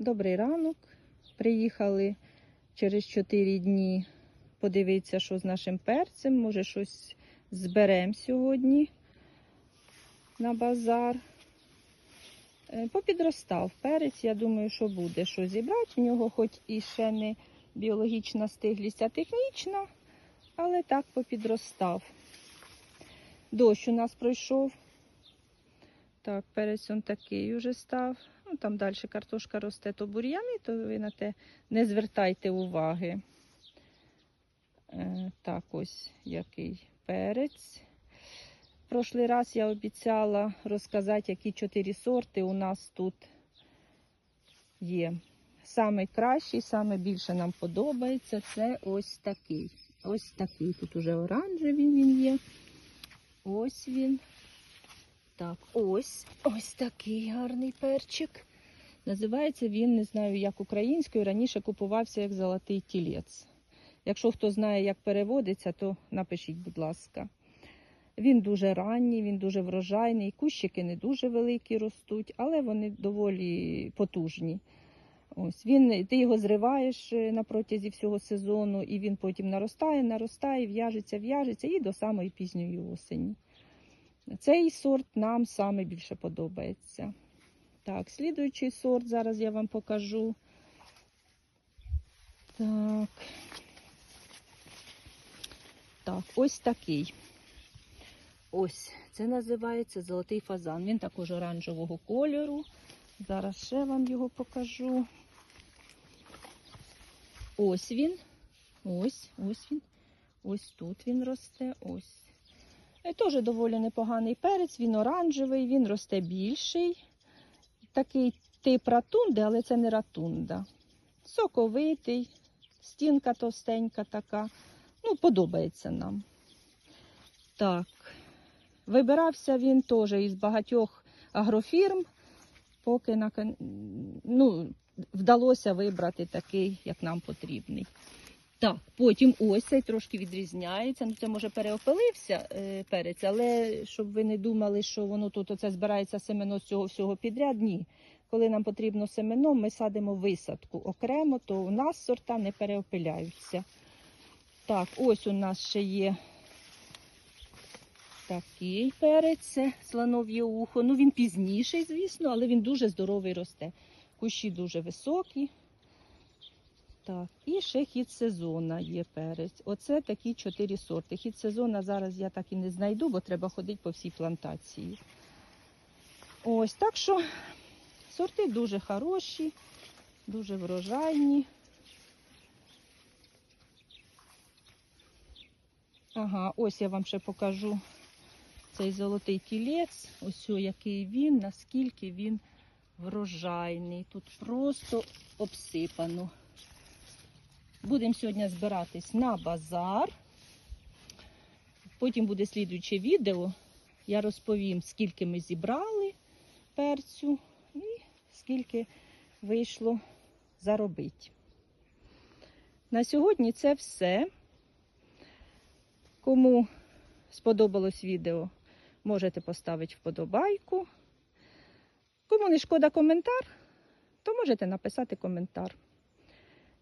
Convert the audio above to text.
Добрий ранок. Приїхали через 4 дні подивитися, що з нашим перцем. Може, щось зберемо сьогодні на базар. Е, Попідростав перець, я думаю, що буде що зібрати. В нього хоч і ще не біологічна стиглість, а технічна, але так попідростав. Дощ у нас пройшов. Так, перець он такий уже став. Там далі картошка росте, то бур'яни, то ви на те не звертайте уваги. Е, так, ось який перець. Прошлий раз я обіцяла розказати, які чотири сорти у нас тут є. Саме кращий, саме більше нам подобається це ось такий. Ось такий. Тут уже оранжевий він є. Ось він. Так, ось ось такий гарний перчик. Називається він, не знаю, як українською. Раніше купувався як золотий тілець. Якщо хто знає, як переводиться, то напишіть, будь ласка. Він дуже ранній, він дуже врожайний. Кущики не дуже великі ростуть, але вони доволі потужні. Ось він, ти його зриваєш е, на протязі всього сезону, і він потім наростає, наростає, в'яжеться, в'яжеться і до самої пізньої осені. Цей сорт нам саме більше подобається. Так, слідуючий сорт зараз я вам покажу. Так. Так, ось такий. Ось, це називається золотий фазан. Він також оранжевого кольору. Зараз ще вам його покажу. Ось він. Ось, ось він. Ось тут він росте. Ось. І теж доволі непоганий перець, він оранжевий, він росте більший. Такий тип ратунди, але це не ратунда. Соковитий, стінка товстенька така. Ну, подобається нам. Так. Вибирався він теж із багатьох агрофірм, поки на, ну, вдалося вибрати такий, як нам потрібний. Так, потім ось цей трошки відрізняється. Ну, це може переопилився е, перець, але щоб ви не думали, що воно тут оце збирається семено з цього всього підряд. Ні. Коли нам потрібно семено, ми садимо висадку окремо, то у нас сорта не переопиляються. Так, ось у нас ще є такий перець, слонов'є ухо. Ну він пізніший, звісно, але він дуже здоровий росте. Кущі дуже високі. Так, і ще хід сезона є перець. Оце такі чотири сорти. Хід сезона зараз я так і не знайду, бо треба ходити по всій плантації. Ось так що сорти дуже хороші, дуже врожайні. Ага, ось я вам ще покажу цей золотий тілець. Ось який він, наскільки він врожайний. Тут просто обсипано. Будемо сьогодні збиратись на базар. Потім буде слідуюче відео. Я розповім, скільки ми зібрали перцю і скільки вийшло заробити. На сьогодні це все. Кому сподобалось відео, можете поставити вподобайку. Кому не шкода коментар, то можете написати коментар.